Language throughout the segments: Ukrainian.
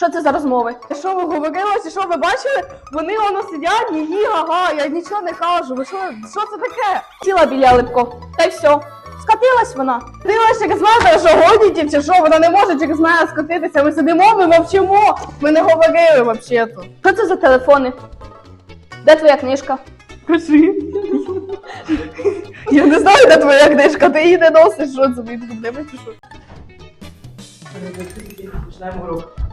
Що це за розмови? Що ви говорилося? Що ви бачили? Вони воно сидять, її ага, я нічого не кажу. Ви що, що це таке? Сіла біля липко. Та й все. Скатилась вона. Ти лише через мене, що гоніті, чи що? Вона не може через мене скотитися. Ми сидимо, ми мовчимо. Ми не говорили взагалі-то. Що це за телефони? Де твоя книжка? Кажи. Я не знаю, де твоя книжка, ти її не носиш, що це від проблеми чи що? Починаємо урок.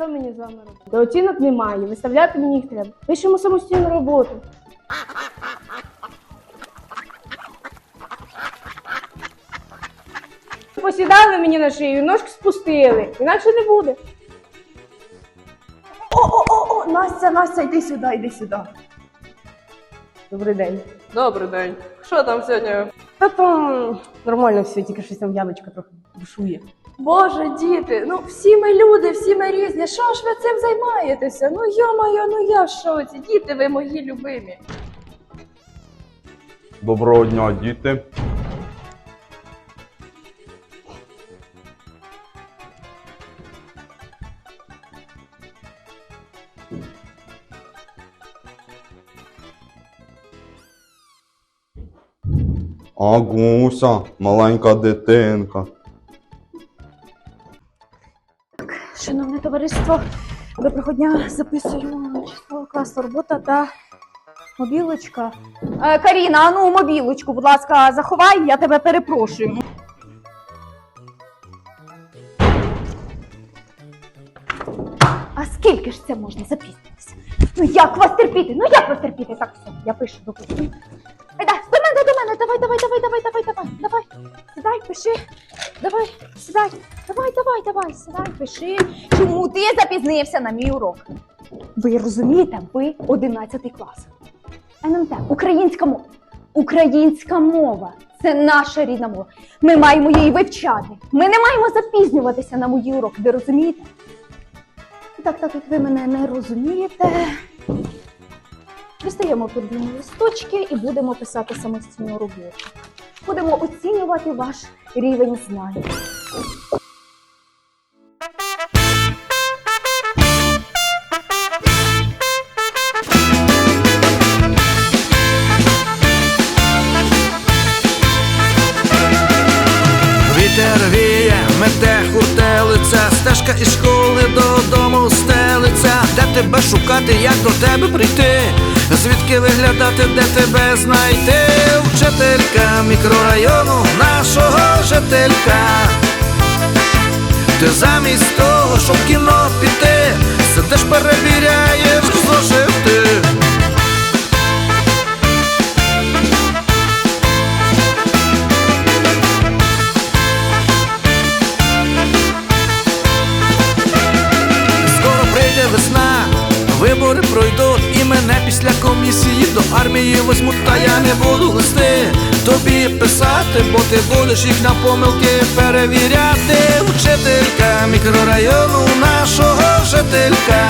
Що мені з вами робити? Та оцінок немає, виставляти мені їх треба. Пишемо самостійну роботу. Посідали мені на шию, ножки спустили, інакше не буде. О-о-о, Настя, Настя, йди сюди, йди сюди. Добрий день. Добрий день. Що там сьогодні? Та там нормально все, тільки щось там яночка трохи бушує. Боже, діти, ну всі ми люди, всі ми різні. Що ж ви цим займаєтеся? Ну йо-моє, ну я в шоці. Діти, ви мої любимі. Доброго дня, діти. Агуся, маленька дитинка. Шановне товариство, доброго дня. Записую число класу робота та мобілочка. Е, Каріна, а ну мобілочку, будь ласка, заховай, я тебе перепрошую. А скільки ж це можна запізнитися? Ну як вас терпіти? Ну як вас терпіти? Так, все, я пишу допустим. Пиши. Давай, сідай. Давай, давай, давай, сідай, пиши. Чому ти запізнився на мій урок? Ви розумієте, ви 11 клас. НМТ, українська мова. Українська мова це наша рідна мова. Ми маємо її вивчати. Ми не маємо запізнюватися на мої уроки. Ви розумієте? Так, так як ви мене не розумієте. Дістаємо подвійні листочки і будемо писати самостійну роботу. Будемо оцінювати ваш рівень знань. Вітер віє, мете хуртелиця, стежка із школи додому стелиться, де тебе шукати, як до тебе прийти, звідки виглядати, де тебе знайти, вчителька мікрорайону, нашого. Ти замість того, щоб в кіно піти, сидиш перевіряєш зошити. Скоро прийде весна, вибори пройдуть і мене після комісії до армії возьмуть, та я не буду листи тобі писати, бо ти будеш їх на помилки перевіряти. Вчителька мікрорайону нашого жителька.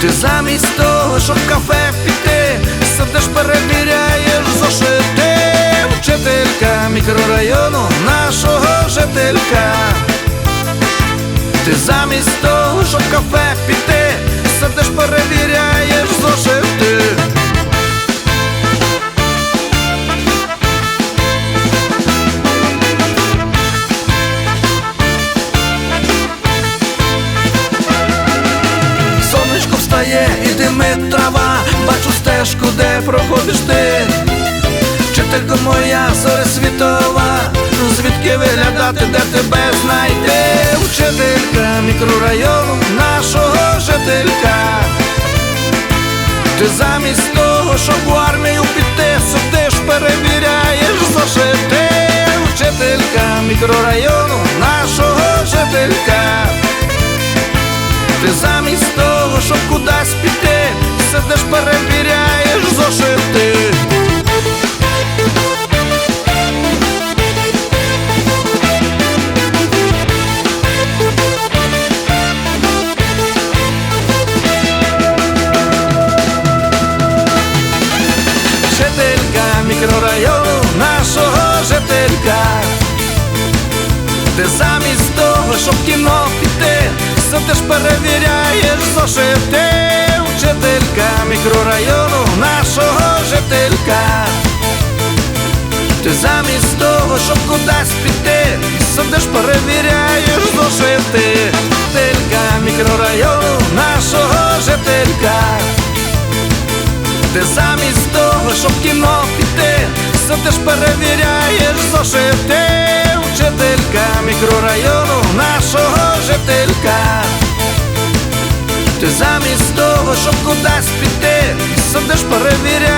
Ти замість того, щоб кафе піти, сидиш перевіряєш зошити. Вчителька мікрорайону нашого жителька. Ти замість того, щоб кафе піти, Сонечко і димить трава, бачу стежку, де проходиш ти. Вчителько моя зоря світова, звідки виглядати, де тебе знайти? Вчителька мікрорайону нашого жителька. Ти замість того, щоб в армію піти, сидиш, перевіряєш зошити. Вчителька мікрорайону нашого жителька. Ти замість того, щоб кудись піти, сидиш, перевіряєш зошити. Жителька мікрорайону нашого жителька. Ти замість того, щоб в кіно піти, сидиш, перевіряєш зошити. Вчителька мікрорайону нашого жителька. Ти замість того, щоб кудись піти, сидиш, перевіряєш зошити. Вчителька мікрорайону нашого жителька. Ти замість того, щоб кіно піти, сидиш, перевіряєш зошити. Вчителька мікрорайону нашого жителька. Ти замість того, щоб кудись піти, сидиш, перевіряєш зошити.